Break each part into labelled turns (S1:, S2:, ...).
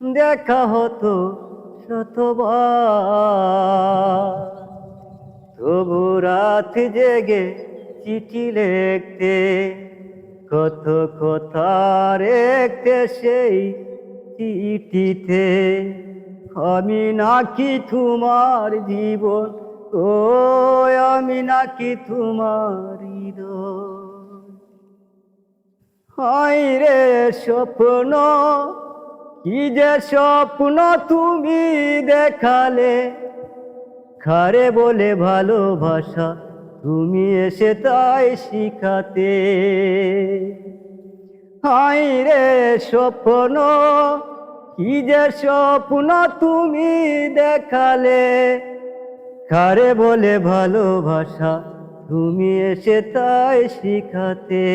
S1: দেখা হতো শতবার। তবু রাত জেগে চিঠি লিখতে, কত কথা রেখতে সেই চিঠিতে, আমি নাকি তোমার জীবন, ও আমি নাকি তোমার হৃদয়। রে স্বপ্ন কি যে স্বপ্ন তুমি দেখালে? খারে বলে ভালোবাসা, তুমি এসে তাই শিখাতে। হাই রে স্বপ্ন, কি যে স্বপ্ন তুমি দেখালে? খারে বলে ভালোবাসা, তুমি এসে তাই শিখাতে।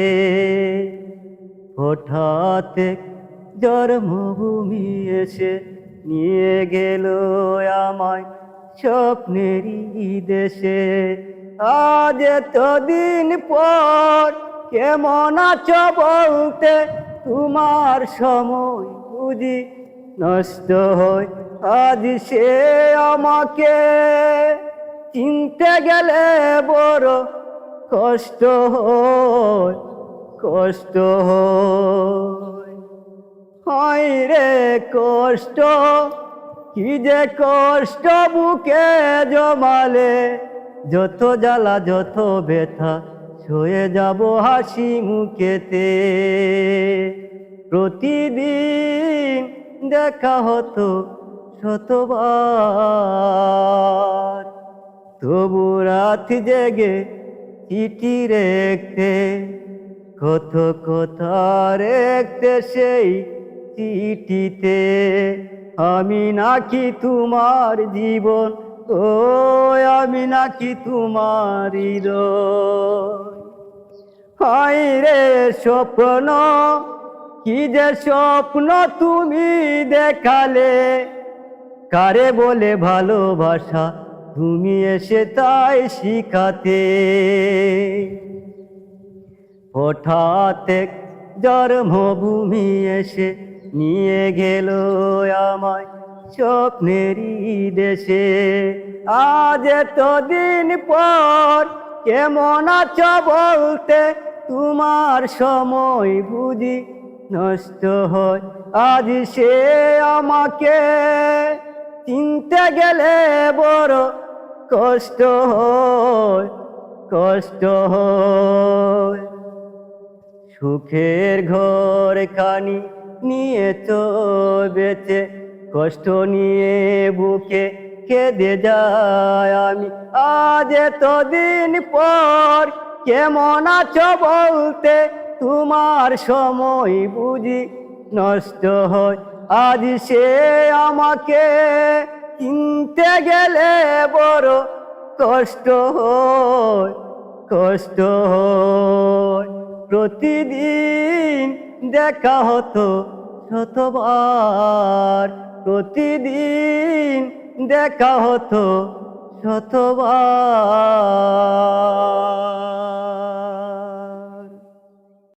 S1: হঠাৎ জন্মভূমি এসে নিয়ে গেল আমায় স্বপ্নেরই দেশে। আজ এতদিন পর কেমন আছো বলতে তোমার সময় বুঝি নষ্ট হয়। আজ সে আমাকে চিনতে গেলে বড় কষ্ট হয় কষ্ট হয়। হয় রে কষ্ট? কি যে কষ্ট বুকে জমালে? যত জ্বালা, যত ব্যথা, সয়ে যাব হাসি মুখেতে। প্রতিদিন দেখা হতো শতবার। তবু রাত জেগে চিঠি রেখতে, কত কথা রেখতে সেই চিঠিতে, আমি নাকি তোমার জীবন, ও আমি নাকি তোমার হাই রে স্বপ্ন, কি যে স্বপ্ন তুমি দেখালে, কারে বলে ভালোবাসা তুমি এসে তাই শিখাতে। হঠাৎ জন্মভূমি এসে নিয়ে গেল আমায় স্বপ্নেরই দেশে। আজ এতদিন পর কেমন আছো বলতে তোমার সময় বুঝি নষ্ট হয়। আজ সে আমাকে চিনতে গেলে বড় কষ্ট হয় কষ্ট হয়। সুখের ঘর খানি নিয়ে তো বেঁচে, কষ্ট নিয়ে বুকে কেঁদে যায় আমি। আজ এতদিন পর কেমন আছো বলতে, তোমার সময় বুঝি নষ্ট হয়। আজ সে আমাকে কিনতে গেলে বড় কষ্ট হয় কষ্ট হয়। প্রতিদিন দেখা হতো শতবার। প্রতিদিন দেখা হতো শতবার।